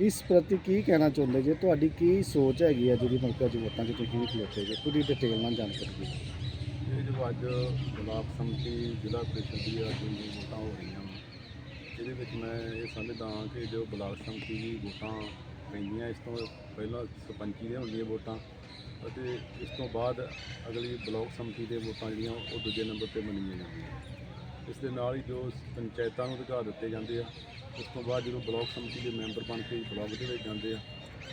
ਇਸ ਪ੍ਰਤੀ ਕੀ ਕਹਿਣਾ ਚਾਹੁੰਦੇ? ਜੇ ਤੁਹਾਡੀ ਕੀ ਸੋਚ ਹੈਗੀ ਆ ਜਿਹੜੀ ਮਲਕਾ ਜੀ ਵੋਟਾਂ 'ਚ ਤੁਸੀਂ ਵੀ ਖਲੋਤੇ ਜੇ ਪੂਰੀ ਡਿਟੇਲ ਨਾਲ ਜਾਣਕਾਰੀ ਦਿਓ। ਇਹ ਜੋ ਅੱਜ ਬਲਾਕ ਸੰਮਤੀ ਜ਼ਿਲ੍ਹਾ ਪ੍ਰੀਸ਼ਦ ਦੀ ਆ ਜੋ ਵੋਟਾਂ ਹੋ ਰਹੀਆਂ ਵਾ ਇਹਦੇ ਵਿੱਚ ਮੈਂ ਇਹ ਸਮਝਦਾ ਹਾਂ ਕਿ ਜੋ ਬਲਾਕ ਸੰਮਤੀ ਦੀ ਵੋਟਾਂ ਪੈਂਦੀਆਂ, ਇਸ ਤੋਂ ਪਹਿਲਾਂ ਸਰਪੰਚੀ ਦੀਆਂ ਹੁੰਦੀਆਂ ਵੋਟਾਂ, ਅਤੇ ਇਸ ਤੋਂ ਬਾਅਦ ਅਗਲੀ ਬਲਾਕ ਸੰਮਤੀ ਦੇ ਵੋਟਾਂ ਜਿਹੜੀਆਂ ਉਹ ਦੂਜੇ ਨੰਬਰ ਤੇ ਮੰਨੀਆਂ ਜਾਂਦੀਆਂ। ਇਸ ਦੇ ਨਾਲ ਹੀ ਜੋ ਪੰਚਾਇਤਾਂ ਨੂੰ ਅਧਿਕਾਰ ਦਿੱਤੇ ਜਾਂਦੇ ਆ, ਉਸ ਤੋਂ ਬਾਅਦ ਜਦੋਂ ਬਲਾਕ ਸਮਿਤੀ ਦੇ ਮੈਂਬਰ ਬਣ ਕੇ ਬਲਾਕ ਦੇ ਵਿੱਚ ਜਾਂਦੇ ਆ,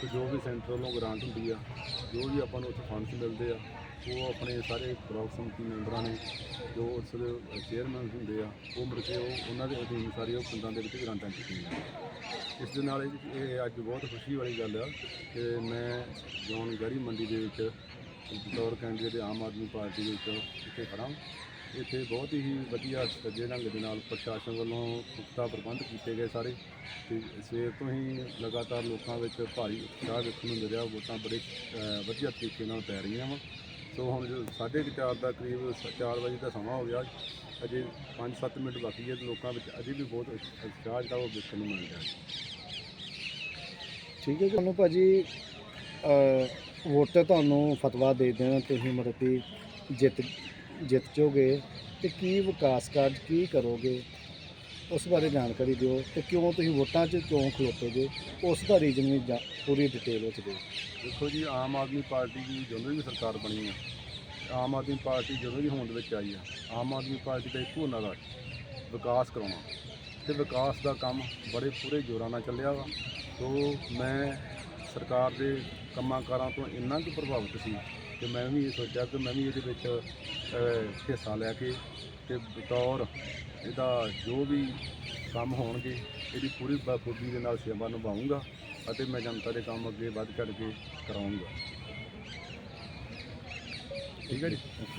ਤੇ ਜੋ ਵੀ ਸੈਂਟਰ ਵੱਲੋਂ ਗ੍ਰਾਂਟ ਹੁੰਦੀ ਆ, ਜੋ ਵੀ ਆਪਾਂ ਨੂੰ ਉੱਥੇ ਫੰਡਸ ਮਿਲਦੇ ਆ, ਉਹ ਆਪਣੇ ਸਾਰੇ ਬਲਾਕ ਸਮਿਤੀ ਮੈਂਬਰਾਂ ਨੇ, ਜੋ ਉਸ ਦੇ ਚੇਅਰਮੈਨ ਹੁੰਦੇ ਆ, ਉਹ ਮੁੜ ਕੇ ਉਹ ਉਹਨਾਂ ਦੇ ਅਧੀਨ ਸਾਰੇ ਉਹ ਪਿੰਡਾਂ ਦੇ ਵਿੱਚ ਗ੍ਰਾਂਟਾਂ ਕੀਤੀਆਂ ਇਸ ਦੇ ਨਾਲ ਇਹ ਅੱਜ ਬਹੁਤ ਖੁਸ਼ੀ ਵਾਲੀ ਗੱਲ ਆ ਕਿ ਮੈਂ ਜੌਨ ਗਹਿਰੀ ਮੰਡੀ ਦੇ ਵਿੱਚ ਬਤੌਰ ਕੈਂਡੀਡੇਟ ਆਮ ਆਦਮੀ ਪਾਰਟੀ ਦੇ ਵਿੱਚ ਇੱਥੇ ਖੜਾ ਇੱਥੇ ਬਹੁਤ ਹੀ ਵਧੀਆ ਸੱਜੇ ਢੰਗ ਦੇ ਨਾਲ ਪ੍ਰਸ਼ਾਸਨ ਵੱਲੋਂ ਪੁਖਤਾ ਪ੍ਰਬੰਧ ਕੀਤੇ ਗਏ ਸਾਰੇ ਤੇ ਸਵੇਰ ਤੋਂ ਹੀ ਲਗਾਤਾਰ ਲੋਕਾਂ ਵਿੱਚ ਭਾਰੀ ਉਤਸ਼ਾਹ ਵੇਖਣ ਨੂੰ ਮਿਲਿਆ ਵੋਟਾਂ ਬੜੇ ਵਧੀਆ ਤਰੀਕੇ ਨਾਲ ਪੈ ਰਹੀਆਂ ਵਾ। ਸੋ ਹੁਣ ਜੋ ਸਾਢੇ ਕੁ ਚਾਰ ਦਾ ਕਰੀਬ 4 ਵਜੇ ਦਾ ਸਮਾਂ ਹੋ ਗਿਆ ਅਜੇ 5-7 ਮਿੰਟ ਬਾਕੀ ਹੈ ਲੋਕਾਂ ਵਿੱਚ ਅਜੇ ਵੀ ਬਹੁਤ ਉਤਸ਼ਾਹ ਜਿਹੜਾ ਉਹ ਦੇਖਣ ਨੂੰ ਮਿਲ ਰਿਹਾ ਠੀਕ ਹੈ ਜੀ ਤੁਹਾਨੂੰ ਭਾਜੀ ਅ, ਵੋਟਰ ਤੁਹਾਨੂੰ ਫਤਵਾ ਦੇ ਦੇਣ ਤੁਸੀਂ ਮਤਲਬ ਕਿ ਜਿੱਤ ਜਿੱਤ ਚੋਗੇ ਤੇ ਕੀ ਵਿਕਾਸ ਕਾਰਜ ਕੀ ਕਰੋਗੇ, ਉਸ ਬਾਰੇ ਜਾਣਕਾਰੀ ਦਿਓ ਤੇ ਕਿਉਂ ਤੁਸੀਂ ਵੋਟਾਂ 'ਚ ਕਿਉਂ ਖਲੋਤੇ ਜੇ ਉਸ ਦਾ ਰੀਜ਼ਨ ਵੀ ਜਾ- ਪੂਰੀ ਡਿਟੇਲ ਵਿੱਚ ਦਿਓ। ਦੇਖੋ ਜੀ, ਆਮ ਆਦਮੀ ਪਾਰਟੀ ਦੀ ਜਦੋਂ ਵੀ ਸਰਕਾਰ ਬਣੀ ਆ ਆਮ ਆਦਮੀ ਪਾਰਟੀ ਜਦੋਂ ਵੀ ਹੋਂਦ ਵਿੱਚ ਆਈ ਆ ਆਮ ਆਦਮੀ ਪਾਰਟੀ ਦਾ ਇੱਕੋ ਨਾਰਾ ਵਿਕਾਸ ਕਰਾਉਣਾ। ਤੇ ਵਿਕਾਸ ਦਾ ਕੰਮ ਬੜੇ ਪੂਰੇ ਜ਼ੋਰਾਂ ਨਾਲ ਚੱਲਿਆ ਵਾ। ਸੋ ਮੈਂ ਸਰਕਾਰ ਦੇ ਕੰਮਾਂ ਕਾਰਾਂ ਤੋਂ ਇੰਨਾ ਕੁ ਪ੍ਰਭਾਵਿਤ ਸੀ ਕਿ ਮੈਂ ਵੀ ਇਹ ਸੋਚਿਆ ਕਿ ਮੈਂ ਵੀ ਇਹਦੇ ਵਿੱਚ ਅਹ, ਹਿੱਸਾ ਲੈ ਕੇ ਤੇ ਬਤੌਰ ਇਹਦਾ ਜੋ ਵੀ ਕੰਮ ਹੋਣਗੇ ਇਹਦੀ ਪੂਰੀ ਬਖੂਬੀ ਦੇ ਨਾਲ ਸੇਵਾ ਨਿਭਾਊਂਗਾ ਅਤੇ ਮੈਂ ਜਨਤਾ ਦੇ ਕੰਮ ਅੱਗੇ ਵੱਧ ਚੜ੍ਹ ਕੇ ਕਰਾਉਂਗਾ ਠੀਕ ਹੈ ਜੀ? ਓਕੇ।